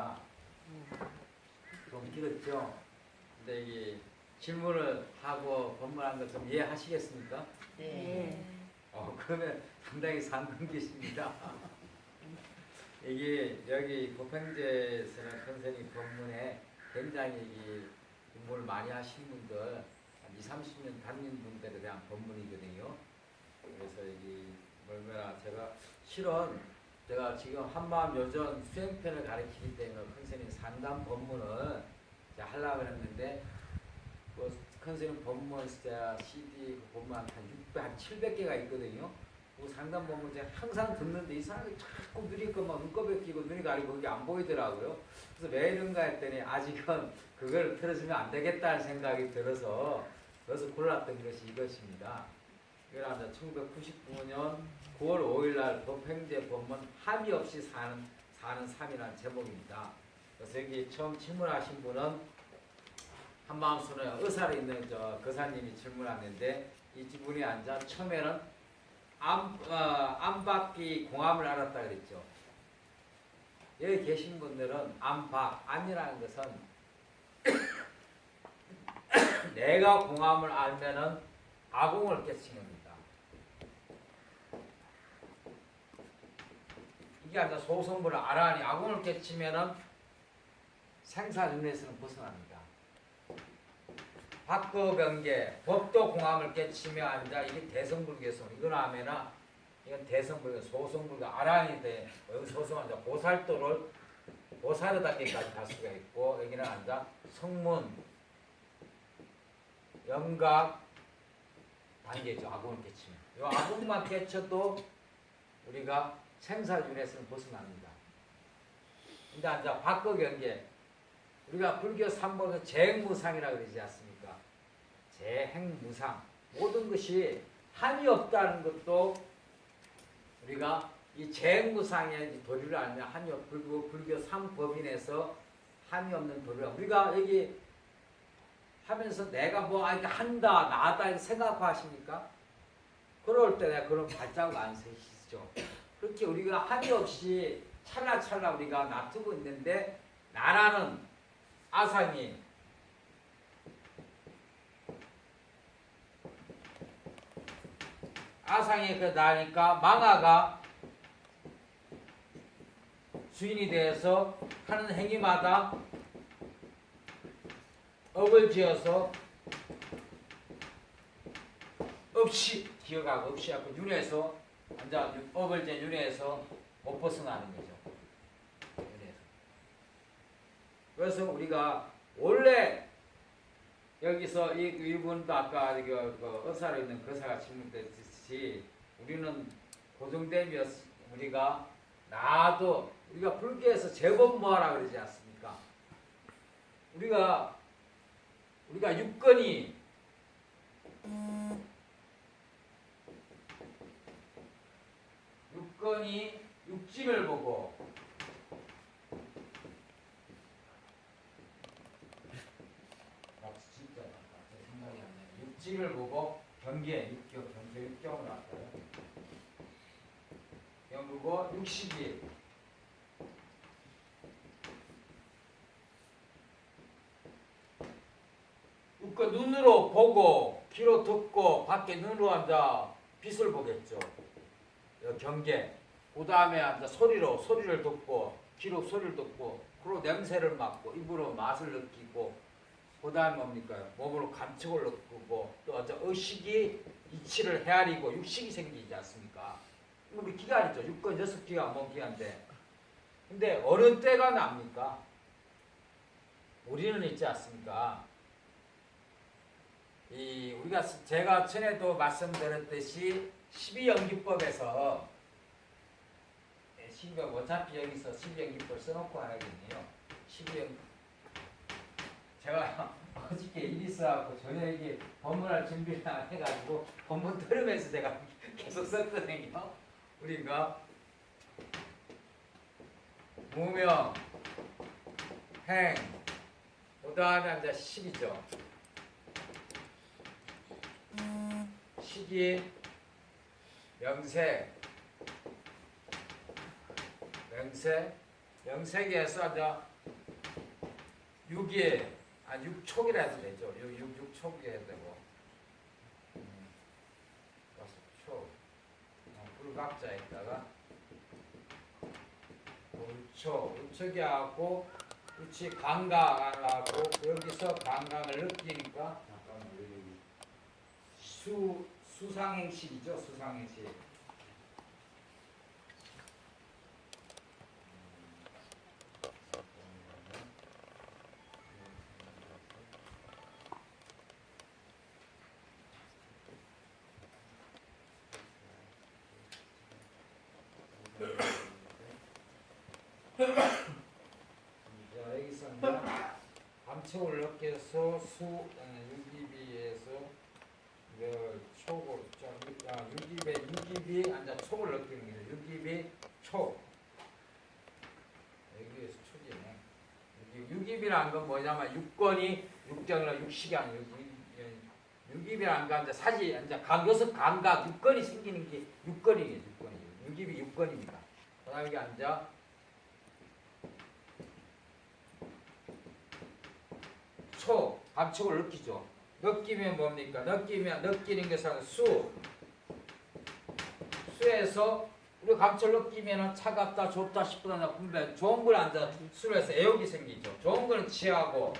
하겠습니다. 좀 길었죠? 근데 이 질문을 하고 법문한 것 좀 이해하시겠습니까? 네. 어, 그러면 상당히 상근계십니다. 이게 여기 고평제에서는 선생님 법문에 굉장히 이 공부를 많이 하신 분들, 한 2, 30년 다닌 분들에 대한 법문이거든요. 그래서 이 얼마나 제가 실은 제가 지금 한마음 요전 수행편을 가르치기 때문에 선생님 상담 법문을 하려고 했는데 그 선생님 법문 제가 CD 그 법문 한 600, 한 700개가 있거든요. 그 상담 법문 제가 항상 듣는데 이 사람이 자꾸 눈이 그막 눈곱에 끼고 눈이 가리고 그게 안 보이더라고요. 그래서 왜 이런가 했더니 아직은 그걸 틀어주면 안 되겠다는 생각이 들어서 그래서 골랐던 것이 이것입니다. 이거는 1999년 9월 5일 날 법행제 법문 합의 없이 사는 사는 삶이라는 제목입니다. 그래서 여기 처음 질문하신 분은 한마음순에 의사로 있는 저 거사님이 질문하는데 이 분이 앉아 처음에는 암, 어, 암박기 공암을 알았다 그랬죠. 여기 계신 분들은 암박, 암이라는 것은 내가 공암을 알면은 아공을 깨치는 겁니다. 이게 아니라 소성분을 알아니 아공을 깨치면은 생사윤회에서는 벗어납니다. 박거병계 법도 공함을 깨치며 앉아 이게 대성불교성. 이건 하면은 이건 대성불교 소성불교 아란이 돼. 여기 소성 앉아 보살도를 보살의 단계까지 갈 수가 있고 여기는 앉아 성문 영각 단계죠. 아궁을 깨치면. 이 아궁만 깨쳐도 우리가 생사윤회에서는 벗어납니다. 근데 앉아 박거경계 우리가 불교 삼본은 재행무상이라고 그러지 않습니까? 재행무상 모든 것이 한이 없다는 것도 우리가 이 재행무상의 도리를 알면 한이 없 불교 불교 삼법인에서 한이 없는 도리를 우리가 여기 하면서 내가 뭐 아, 한다 나다 생각하십니까? 그럴 때 내가 그런 발자국 안 세시죠. 그렇게 우리가 한이 없이 찰나찰나 우리가 놔두고 있는데 나라는 아상이 아상이 그 나니까 망아가 주인이 되어서 하는 행위마다 업을 지어서 없이 기어가고 없이 하고 윤회에서 앉아 업을 제 윤회에서 못 벗어나는 거죠. 윤회에서. 그래서 우리가 원래 여기서 이 이분도 아까 그, 그 의사로 있는 거사가 질문했듯이 우리는 고정됨이었 우리가 나도 우리가 불교에서 제법 뭐하라 그러지 않습니까? 우리가 우리가 육건이 육 건이 육진을 보고 아, 진짜 맞다. 생각이 안 나요. 육진을 보고 경계 육경 경계 육경을 나왔어요. 영국어 육식이 육그 눈으로 보고 귀로 듣고 밖에 눈으로 앉아 빛을 보겠죠. 여 경계. 그 다음에 소리로 소리를 듣고 귀로 소리를 듣고 그리고 냄새를 맡고 입으로 맛을 느끼고 그 다음에 뭡니까 몸으로 감촉을 느끼고 또 앉아 의식이 이치를 헤아리고 육식이 생기지 않습니까? 우리 기간이죠. 육건 여섯 기간 뭔 기간인데 근데 어느 때가 납니까? 우리는 있지 않습니까? 이 우리가 스- 제가 전에도 말씀드렸듯이 12연기법에서 12연 어차피 여기서 12연기법 써놓고 하야겠네요. 12연 제가 어저께 일 있어갖고 저녁에 법문할 준비를 안 해가지고 법문 들으면서 제가 계속 썼거든요. 우리가 무명, 행, 그 다음에 이제 식이죠. 시기, 명세, 명세, 영세기에서 이제 6일, 아 6촉이라 해도 되죠. 6, 6, 6촉이 해도 되고. 음, 그래서 촉. 어, 불각자에다가 울초, 울초기 하고 그치 감각하고 여기서 감각을 느끼니까 수 수상행실이죠 수상행실. 자 여기서 이제 감촉을 느껴서 수 어, 유기비에서 그 촉을 자 유- 아, 유기비 유기비 앉아 촉을 느끼는 거죠 유기비 촉 여기에서 촉이네 여기 유기비라는 건 뭐냐면 육건이 육정이나 육식이 아니고 유- 유기비라는 건 이제 사지 이제 각 여섯 감각 육건이 생기는 게 육건이에요 육건이 유기비 육건입니다 그다음에 여기 앉아 초, 감촉을 느끼죠. 느끼면 뭡니까? 느끼면 느끼는 것은 수. 수에서 우리 감촉을 느끼면은 차갑다, 좋다, 싶다, 분별 좋은 걸 앉아 수에서 애욕이 생기죠. 좋은 거는 취하고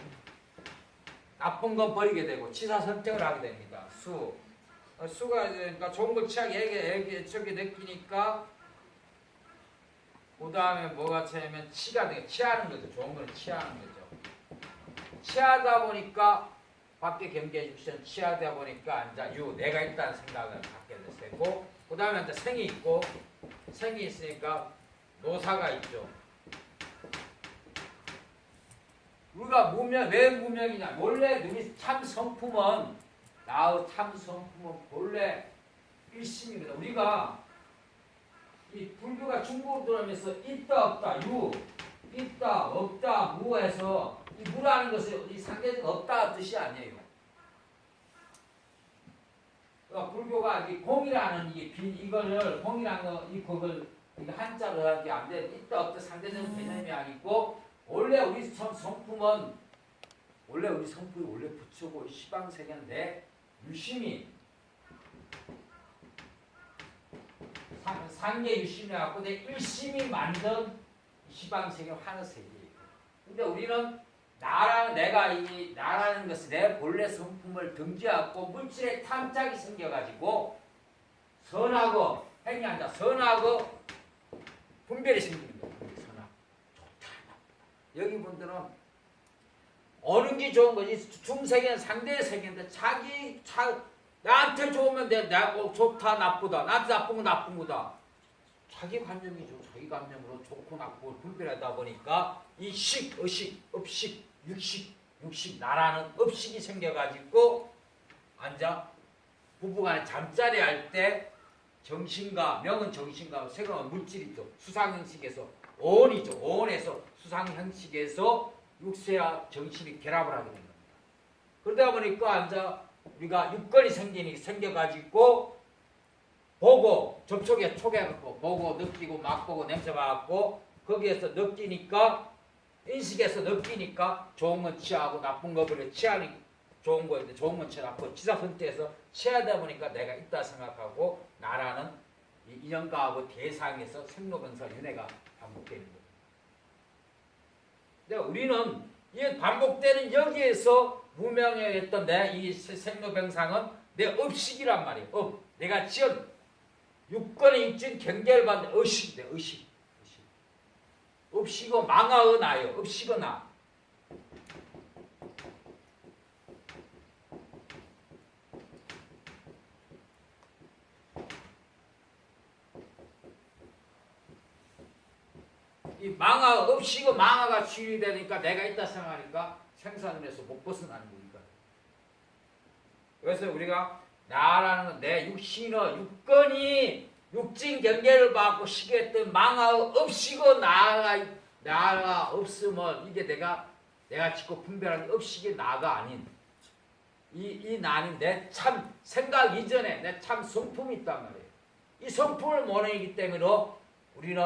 나쁜 건 버리게 되고 치사 선택을 하게 됩니다. 수. 어, 수가 그러니까 좋은 걸 취하게 애게 애게 저기 느끼니까 그 다음에 뭐가 차면 치가 되게 취하는 거죠. 좋은 거는 취하는 거죠. 취하다 보니까 밖에 경계 육신 취하다 보니까 이제 유 내가 있다는 생각을 갖게 되고 그 다음에 이제 생이 있고 생이 있으니까 노사가 있죠. 우리가 무명 왜 무명이냐? 원래 우리 참 성품은 나의 참 성품은 본래 일심입니다. 우리가 이 불교가 중국으로 들어오면서 있다 없다 유 있다 없다 무에서 이 무라는 것은 이 상대적 없다 뜻이 아니에요. 그러니까 불교가 이 공이라는 이 빈, 이거를 공이라는 거, 이 그걸 한자로 하기 안 돼. 있다 없다 상대적 개념이 아니고 원래 우리 성, 성품은 원래 우리 성품이 원래 부처고 시방 세계인데 유심히 상- 상계 유심히 갖고 내 일심이 만든 시방 세계 하늘세계예요. 근데 우리는 나라는 내가 이 나라는 것은 내 본래 성품을 등지하고 물질의 탐짝이 생겨가지고 선하고 행위 한다. 선하고 분별이 생기는 거예요. 선하고 좋다. 여기 분들은 어느 게 좋은 거지 중세계는 상대의 세계인데 자기 자 나한테 좋으면 내 내가 어, 좋다 나쁘다 나한테 나쁜 건 나쁜 거다. 자기 관념이죠. 자기 관념으로 좋고 나쁘고 분별하다 보니까 이 식, 의식, 업식, 육식, 육식 나라는 업식이 생겨가지고 앉아 부부간에 잠자리 할 때 정신과 명은 정신과 색은 물질이죠. 수상 형식에서 온이죠. 온에서 수상 형식에서 육세와 정신이 결합을 하게 된 겁니다. 그러다 보니까 앉아 우리가 육건이 생기니 생겨가지고 보고 접촉에 촉해갖고 보고 느끼고 맛보고 냄새 맡고 거기에서 느끼니까 인식에서 느끼니까 좋은 건 취하고 나쁜 거 버려 취하니 좋은 거인데 좋은 건 취하고 지사 선택해서 취하다 보니까 내가 있다 생각하고 나라는 이 인연가하고 대상에서 생로병사 윤회가 반복되는 거예요. 근데 우리는 이 반복되는 여기에서 무명했던 내 이 생로병상은 내 업식이란 말이에요. 업. 내가 지은 육권의 육진 경계를 받는 의식, 내 의식. 업식어 망하어 나요. 업식어 나. 이 망하 업식어 망하가 취리되니까 내가 있다 생각하니까 생산을 해서 못 벗어나는 거니까. 그래서 우리가 나라는 건내 육신의 육건이 육진 경계를 받고 시기했던 망하의 업식어 나가 나가 없으면 이게 내가 내가 짓고 분별한 업식이 나가 아닌 이, 이 나는 내 참 생각 이전에 내 참 성품이 있단 말이에요. 이 성품을 모르기 때문에 우리는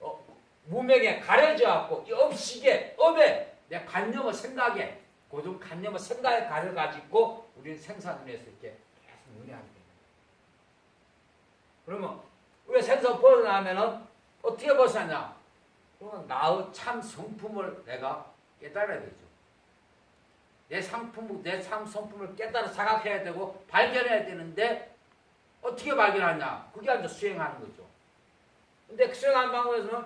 어, 무명에 가려져 갖고 이 업식에 업에 내 관념의 생각에 고정 관념의 생각에 가려 가지고 우리는 생산을 해서 이렇게 계속 문의하게 됩니다. 그러면 우리가 생선 벗어나면은 어떻게 벗어나냐? 그러면 나의 참 성품을 내가 깨달아야 되죠. 내 상품, 내 참 성품을 깨달아 자각해야 되고 발견해야 되는데 어떻게 발견하냐? 그게 이제 수행하는 거죠. 근데 그 수행하는 방법에서는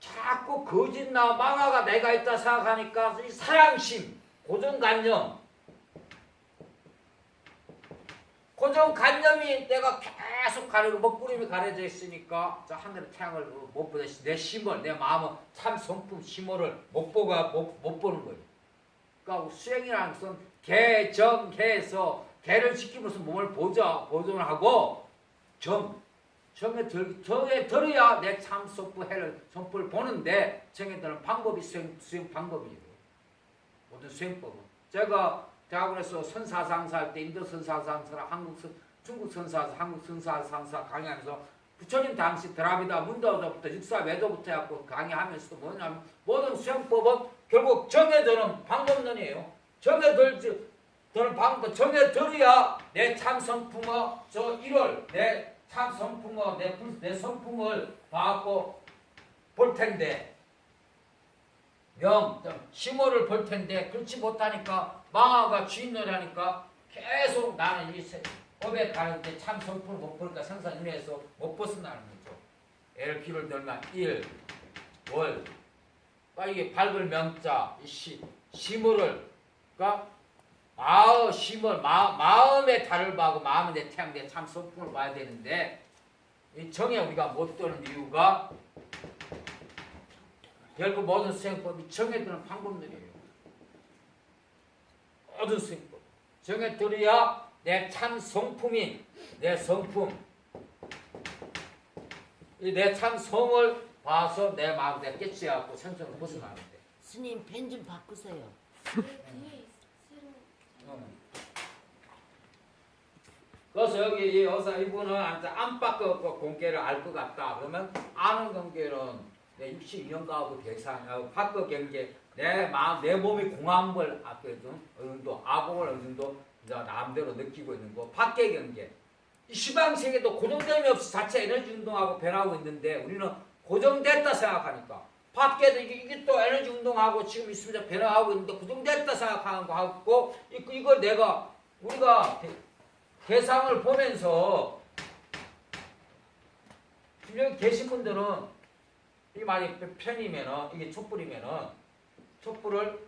자꾸 거짓나 망화가 내가 있다 생각하니까 이 사양심, 고정관념, 고정관념이 내가 계속 가리고 먹구름이 가려져 있으니까 저 하늘의 태양을 못 보듯이 내 심을, 내 마음은 참 성품 심어를 못 보가 못, 못 보는 거예요. 그러니까 수행이라는 것은 개정해서 개를 지키면서 몸을 보자 보존을 하고 정 정에 들 정에 들어야 내참 속부 해를 성품을 보는데 정에 드는 방법이 수행 수행 방법이에요. 모든 수행법은 제가 대학원에서 선사상사 할 때 인도 선사상사랑 한국 선 중국 선사사 한국 선사상사 강의하면서 부처님 당시 드라비다 문도부터 육사 외도부터 해갖고 강의하면서도 뭐냐면 모든 수행법은 결국 정에 드는 방법론이에요. 정에 들지 드는 방법 정에 들어야 내 참 성품의 저 일월 내 참 성품의 내, 불- 내 성품을 봐갖고 볼 텐데 명, 심호를 볼 텐데 그렇지 못하니까 망아가 주인놀이 하니까 계속 나는 이 세- 법에 가는데 참 성품을 못 보니까 생산 인해서 못 벗어나는 거죠. 예를 기를 들면 일, 월, 그러니까 이게 밝을 명자, 이 시, 심호를, 그러니까 마음, 심을, 마, 마음의 달을 봐고 마음의 내 태양, 내참 성품을 봐야 되는데 이 정에 우리가 못 드는 이유가 결국 모든 수행법이 정에 드는 방법론이에요. 모든 수행법. 정에 들어야 내 참 성품인 내 성품, 이 내 참 성을 봐서 내 마음 내 깨치갖고 생선을 벗어나는데. 스님 펜 좀 바꾸세요. 그래서 여기 이 여사 이분은 안팎의 그 공개를 알 것 같다. 그러면 아는 관계는 내 62년가하고 대상, 어, 밖의 경계, 내 마음, 내 몸이 앞에 좀 어느 정도 아공을 어느 정도 이제 나름대로 느끼고 있는 거. 밖의. 이 시방 세계도 고정됨이 없이 자체 에너지 운동하고 변하고 있는데 우리는 고정됐다 생각하니까 밖에도 이게, 이게 또 에너지 운동하고 지금 있으면서 변화하고 있는데 고정됐다 생각하는 거 하고 이- 이걸 내가 우리가 대- 대상을 보면서 지금 여기 계신 분들은 이 만약 편이면은 이게 촛불이면은 촛불을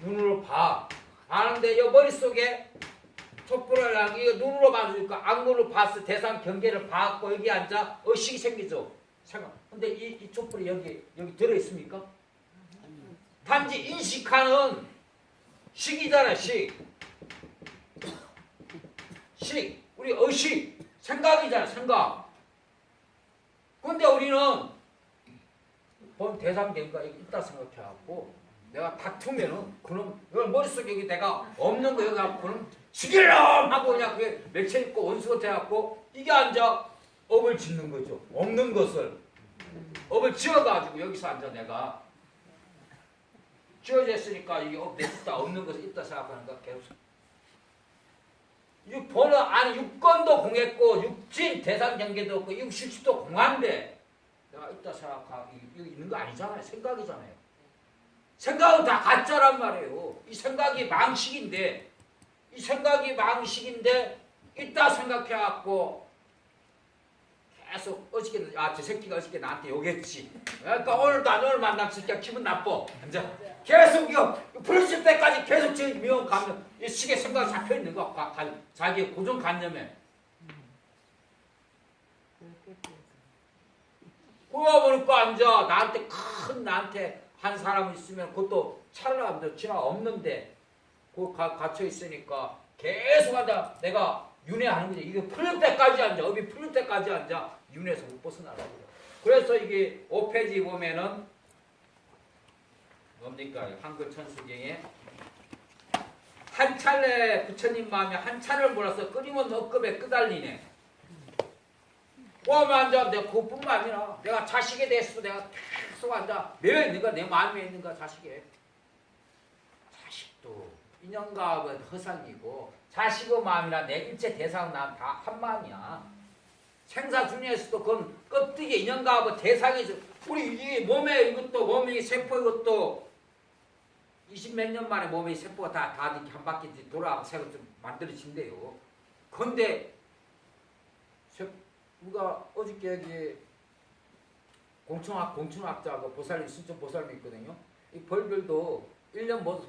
눈으로 봐. 아는데 이 머릿속에 촛불을 하고 이거 눈으로 봐주니까 악물로 봤을 대상 경계를 봤고 여기 앉아 의식이 생기죠. 생각. 근데 이, 이 촛불이 여기 여기 들어 있습니까? 단지 인식하는 식이잖아 식. 식. 우리 의식 생각이잖아 생각. 근데 우리는 본 대상 경계가 있다 생각해갖고 내가 다투면은 그놈 이걸 머릿속에 내가 없는 거 여기 갖고 그놈 죽일놈 하고 그냥 그게 맺혀 있고 원수가 돼갖고 이게 앉아 업을 짓는 거죠. 없는 것을 업을 지어가지고 여기서 앉아 내가 지어져 있으니까 이게 업 있다 없는 것을 있다 생각하는 거 계속. 육 번호 아니 육건도 공했고 육진 대상 경계도 없고 육십도 공한데 내가 있다 생각하고 이거 있는 거 아니잖아요. 생각이잖아요. 생각은 다 가짜란 말이에요. 이 생각이 망식인데, 이 생각이 망식인데, 있다 생각해갖고, 계속 어저께, 아, 저 새끼가 어저께 나한테 욕했지. 그러니까 오늘도 안 오늘 만나면 새끼가 기분 나빠. 이제 계속 이거, 부러질 때까지 계속 저 미움 가면, 이 식에 생각이 잡혀 있는 거, 가, 가, 자기의 고정관념에. 그러다 보니까 앉아. 나한테 큰 나한테 한 사람 있으면 그것도 찰나도 지나 없는데 그 가, 갇혀 있으니까 계속 하다 내가 윤회하는 거지. 이게 풀릴 때까지 앉아. 업이 풀릴 때까지 앉아. 윤회에서 못 벗어나라고. 그래서 이게 5페이지 보면은 뭡니까? 한글 천수경에 한 차례 부처님 마음에 한 차를 몰아서 끊임없는 억급에 끄달리네. 앉아 내가 그뿐만 아니라 내가 자식에 대해서도 내가 계속 앉아. 매 있는가 내 마음에 있는가 자식에? 자식도 인연과학은 허상이고 자식의 마음이라 내 일체 대상은 난다 한 마음이야. 생사 중에서도 그건 껍데기 인연과학은 대상이죠 우리 이 몸에 이것도 몸에 이 세포 이것도 20몇 년 만에 몸에 이 세포가 다, 다 이렇게 한 바퀴 돌아 새로 좀 만들어진대요 근데 세- 우리가 어저께 여기 공충학 공충학자하고 보살님 순천 보살님 있거든요. 이 벌들도 1년 못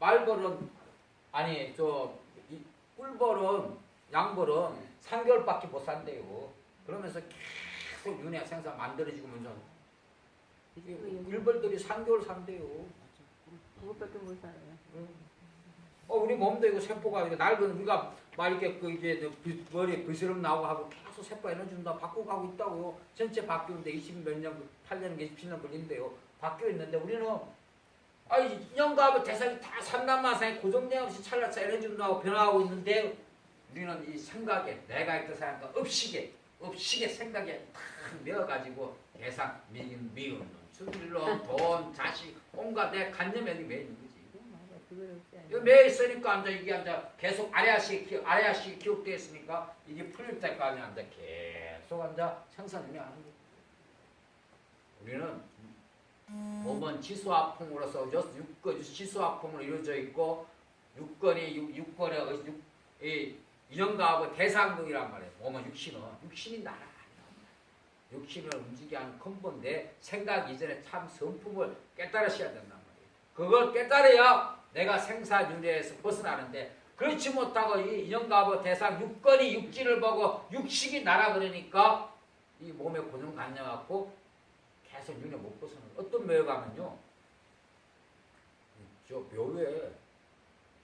말벌은 아니 저 이 꿀벌은 양벌은 3개월밖에 못 산대요. 그러면서 계속 윤회 생산 만들어지고 면서 일벌들이 3개월 산대요. 그것밖에 못 살아요. 어 우리 몸도 이거 세포가 이거 낡은 우리가 막 이렇게 그 이제 머리에 비스름 나오고 하고 계속 세포 에너지 준다 바꾸고 가고 있다고요. 전체 바뀌는데 20 몇 년, 8년, 27년 걸린대요. 바뀌어 있는데 우리는 아 인연과학의 대상이 다 삼남마상에 고정된 없이 찰나차 에너지 준다고 변화하고 있는데 우리는 이 생각에 내가 있다 생각과 업식에 업식의 생각에 탁 메어가지고 대상 미운 미운 놈, 돈, 자식 온갖 내 간념에 매 있는 거지. 없지 이거 매 있으니까 앉아 이게 앉아 계속 아래아시 기 아래아시 기억돼 있으니까 이게 풀릴 때까지 앉아 계속 앉아 생산을 하는 거예요. 우리는 몸은 지수화풍으로서 육건 지수화풍으로 이루어져 있고 육건이 육, 육건의 어- 육, 이 인연과하고 대상극이란 말이에요. 몸은 육신은 육신이 나라. 육신을 움직이게 하는 근본데 생각 이전에 참 성품을 깨달으셔야 된단 말이에요. 그걸 깨달아야 내가 생사윤회에서 벗어나는데 그렇지 못하고 이 인연과보 대상 육건이 육지를 보고 육식이 나라 그러니까 이 몸에 고정 관념 갖고 계속 윤회 못 벗어나. 어떤 묘에 가면요. 저 묘에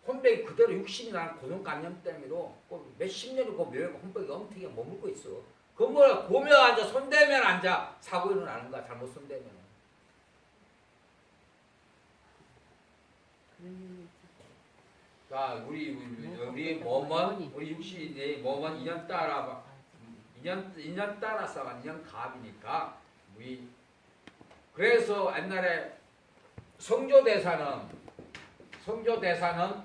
혼백이 그대로 육신이 나는 고정관념 때문에도 그 몇십 년을 그 묘에 혼백이 엉터리가 머물고 있어. 그 뭐야 고며 앉아 손대면 앉아. 사고 일어나는 거야. 잘못 손대면. 자, 우리 우리, 우리 몸은 우리 육신이 내 몸은 인연 따라 인연 인연 따라서 인연 갑이니까. 우리. 그래서 옛날에 성조 대사는 성조 대사는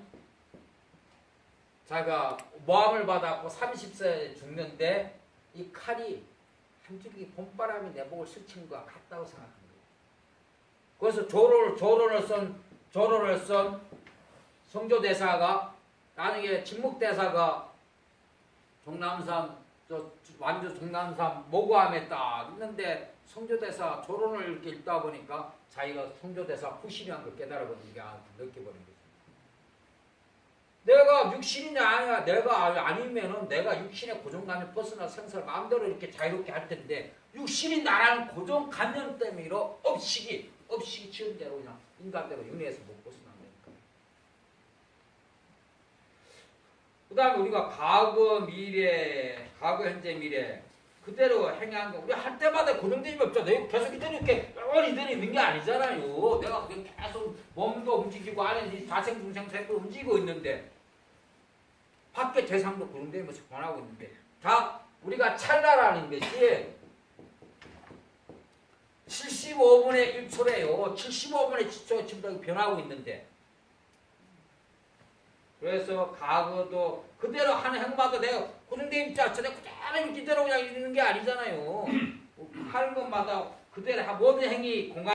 자기가 모함을 받았고 30세에 죽는데 이 칼이 한 줄기 봄바람이 내 목을 스친 것과 같다고 거예요. 그래서 조를 조론을 쓴 조론을 쓴 성조 대사가 나중에 진묵 대사가 종남산 저 완주 종남산 모구함에 딱 있는데 성조 대사 조론을 이렇게 읽다 보니까 자기가 성조 대사 후신이한 걸 깨달아보니까 느껴보는 거죠. 내가 육신이냐 아니야 내가 아니면은 내가 육신의 고정관념 벗어나 생사를 마음대로 이렇게 자유롭게 할 텐데 육신이 나라는 고정관념 때문에 업식이 업식이 지은 대로 그냥 인간대로 윤회에서 못 벗어난다니까. 그 다음에 우리가 과거, 미래, 과거, 현재, 미래 그대로 행한 거 우리 할 때마다 고정되는 게 없잖아. 내가 계속 이대로 이렇게 뻔히 이대로 있는 게 아니잖아요. 내가 계속 몸도 움직이고 안에 이 자생, 중생, 세포 움직이고 있는데 밖에 대상도 고정되면서 변하고 있는데 다 우리가 찰나라는 것이 75분의 1초래요. 75분의 1초 지금 변하고 있는데 그래서 과거도 그대로 하는 행마도 내가 고정돼 있자 저내 그대로 이대로 그냥 있는 게 아니잖아요. 하는 것마다 그대로 하- 모든 행위 공간